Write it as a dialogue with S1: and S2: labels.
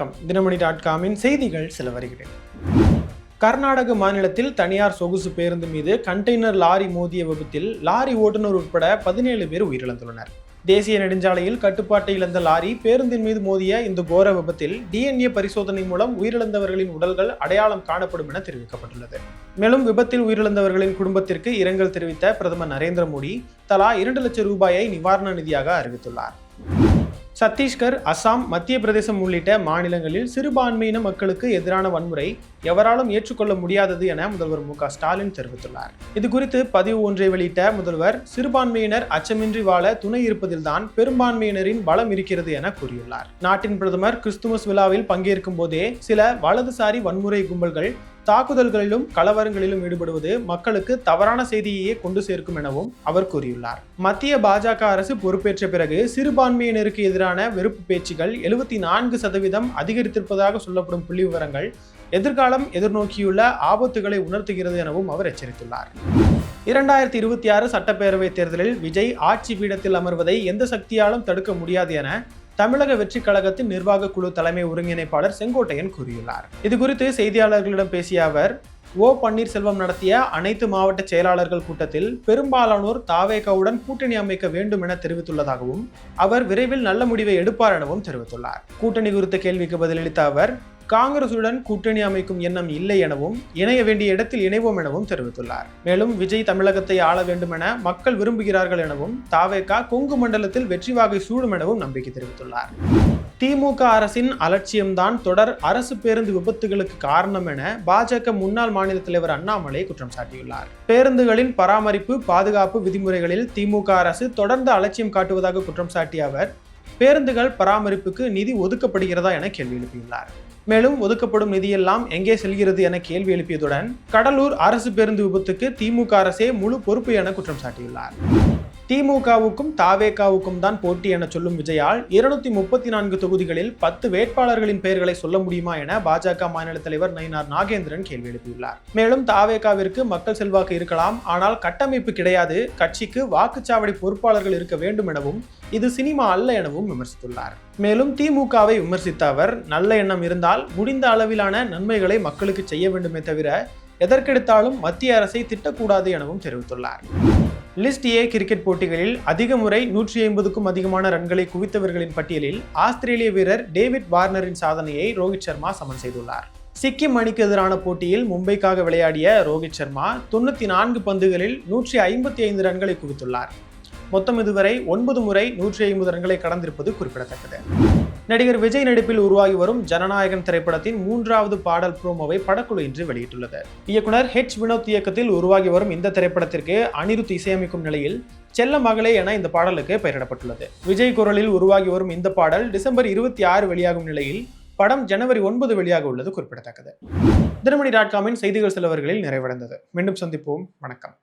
S1: Dinamani dot காமின் செய்திகள் சில வருகிறேன். கர்நாடக மாநிலத்தில் தனியார் சொகுசு பேருந்து மீது கண்டெய்னர் லாரி மோதிய விபத்தில் லாரி ஓட்டுநர் உட்பட பதினேழு பேர் உயிரிழந்துள்ளனர். தேசிய நெடுஞ்சாலையில் கட்டுப்பாட்டை இழந்த லாரி பேருந்தின் மீது மோதிய இந்த கோர விபத்தில் டிஎன்ஏ பரிசோதனை மூலம் உயிரிழந்தவர்களின் உடல்கள் அடையாளம் காணப்படும் என தெரிவிக்கப்பட்டுள்ளது. மேலும் விபத்தில் உயிரிழந்தவர்களின் குடும்பத்திற்கு இரங்கல் தெரிவித்த பிரதமர் நரேந்திர மோடி தலா இரண்டு லட்சம் ரூபாயை நிவாரண நிதியாக அறிவித்துள்ளார். சத்தீஸ்கர் அசாம் மத்திய பிரதேசம் உள்ளிட்ட மாநிலங்களில் சிறுபான்மையின மக்களுக்கு எதிரான வன்முறை எவராலும் ஏற்றுக்கொள்ள முடியாதது என முதல்வர் மு ஸ்டாலின் தெரிவித்துள்ளார். இது குறித்து பதிவு ஒன்றை வெளியிட்ட முதல்வர் சிறுபான்மையினர் அச்சமின்றி வாழ துணை இருப்பதில்தான் பெரும்பான்மையினரின் பலம் இருக்கிறது என கூறியுள்ளார். நாட்டின் பிரதமர் கிறிஸ்துமஸ் விழாவில் பங்கேற்கும் போதே சில வலதுசாரி வன்முறை கும்பல்கள் தாக்குதல்களிலும் கலவரங்களிலும் ஈடுபடுவது மக்களுக்கு தவறான செய்தியையே கொண்டு சேர்க்கும் எனவும் அவர் கூறியுள்ளார். மத்திய பாஜக அரசு பொறுப்பேற்ற பிறகு சிறுபான்மையினருக்கு எதிரான வெறுப்பு பேச்சுகள் எழுபத்தி நான்கு சதவீதம் அதிகரித்திருப்பதாக சொல்லப்படும் புள்ளி விவரங்கள் எதிர்காலம் எதிர்நோக்கியுள்ள ஆபத்துகளை உணர்த்துகிறது எனவும் அவர் எச்சரித்துள்ளார். இரண்டாயிரத்தி இருபத்தி ஆறு சட்டப்பேரவை தேர்தலில் விஜய் ஆட்சி பீடத்தில் அமர்வதை எந்த சக்தியாலும் தடுக்க முடியாது என தமிழக வெற்றி கழகத்தின் நிர்வாக குழு தலைமை ஒருங்கிணைப்பாளர் செங்கோட்டையன் கூறியுள்ளார். இது குறித்து செய்தியாளர்களிடம் பேசிய அவர் ஓ. பன்னீர்செல்வம் நடத்திய அனைத்து மாவட்ட செயலாளர்கள் கூட்டத்தில் பெரும்பாலானோர் தாவேகாவுடன் கூட்டணி அமைக்க வேண்டும் என தெரிவித்துள்ளதாகவும் அவர் விரைவில் நல்ல முடிவை எடுப்பார் எனவும் தெரிவித்துள்ளார். கூட்டணி குறித்த கேள்விக்கு பதிலளித்த அவர் காங்கிரசுடன் கூட்டணி அமைக்கும் எண்ணம் இல்லை எனவும் இணைய வேண்டிய இடத்தில் இணைவோம் எனவும் தெரிவித்துள்ளார். மேலும் விஜய் தமிழகத்தை ஆள வேண்டும் என மக்கள் விரும்புகிறார்கள் எனவும் தாவேகா கொங்கு மண்டலத்தில் வெற்றி வாகை சூடும் எனவும் நம்பிக்கை தெரிவித்துள்ளார். திமுக அரசின் அலட்சியம்தான் தொடர் அரசு பேருந்து விபத்துகளுக்கு காரணம் என பாஜக முன்னாள் மாநில தலைவர் அண்ணாமலை குற்றம் சாட்டியுள்ளார். பேருந்துகளின் பராமரிப்பு பாதுகாப்பு விதிமுறைகளில் திமுக அரசு தொடர்ந்து அலட்சியம் காட்டுவதாக குற்றம் சாட்டிய அவர் பேருந்துகள் பராமரிப்புக்கு நிதி ஒதுக்கப்படுகிறதா என கேள்வி எழுப்பியுள்ளார். மேலும் ஒதுக்கப்படும் நிதியெல்லாம் எங்கே செல்கிறது என கேள்வி எழுப்பியதுடன் கடலூர் அரசு பேருந்து விபத்துக்கு திமுக அரசே முழு பொறுப்பு என குற்றம் சாட்டியுள்ளார். திமுகவுக்கும் தாவேகாவுக்கும் தான் போட்டி என சொல்லும் விஜயால் இருநூத்தி முப்பத்தி நான்கு தொகுதிகளில் பத்து வேட்பாளர்களின் பெயர்களை சொல்ல முடியுமா என பாஜக மாநில தலைவர் நயினார் நாகேந்திரன் கேள்வி எழுப்பியுள்ளார். மேலும் தாவேகாவிற்கு மக்கள் செல்வாக்கு இருக்கலாம் ஆனால் கட்டமைப்பு கிடையாது. கட்சிக்கு வாக்குச்சாவடி பொறுப்பாளர்கள் இருக்க வேண்டும் எனவும் இது சினிமா அல்ல எனவும் விமர்சித்துள்ளார். மேலும் திமுகவை விமர்சித்த அவர் நல்ல எண்ணம் இருந்தால் முடிந்த அளவிலான நன்மைகளை மக்களுக்கு செய்ய வேண்டுமே தவிர எதற்கெடுத்தாலும் மத்திய அரசை திட்டக்கூடாது எனவும் தெரிவித்துள்ளார். லிஸ்ட் ஏ கிரிக்கெட் போட்டிகளில் அதிக முறை நூற்றி ஐம்பதுக்கும் அதிகமான ரன்களை குவித்தவர்களின் பட்டியலில் ஆஸ்திரேலிய வீரர் டேவிட் வார்னரின் சாதனையை ரோஹித் சர்மா சமன் செய்துள்ளார். சிக்கிம் அணிக்கு எதிரான போட்டியில் மும்பைக்காக விளையாடிய ரோஹித் சர்மா தொண்ணூற்றி நான்கு பந்துகளில் நூற்றி ஐம்பத்தி ஐந்து ரன்களை குவித்துள்ளார். மொத்தம் இதுவரை ஒன்பது முறை நூற்றி ஐம்பது ரன்களை கடந்திருப்பது குறிப்பிடத்தக்கது. நடிகர் விஜய் நடிப்பில் உருவாகி வரும் ஜனநாயகன் திரைப்படத்தின் மூன்றாவது பாடல் ப்ரோமோவை படக்குழு இன்று வெளியிட்டுள்ளது. இயக்குனர் ஹெச் வினோத் இயக்கத்தில் உருவாகி வரும் இந்த திரைப்படத்திற்கு அனிருத் இசையமைக்கும் நிலையில் செல்ல மகளே என இந்த பாடலுக்கு பெயரிடப்பட்டுள்ளது. விஜய் குரலில் உருவாகி வரும் இந்த பாடல் டிசம்பர் இருபத்தி ஆறு வெளியாகும் நிலையில் படம் ஜனவரி ஒன்பது வெளியாக உள்ளது குறிப்பிடத்தக்கது. தினமணி டாட் காமின் செய்திகள் சிலவர்களில் நிறைவடைந்தது. மீண்டும் சந்திப்போம். வணக்கம்.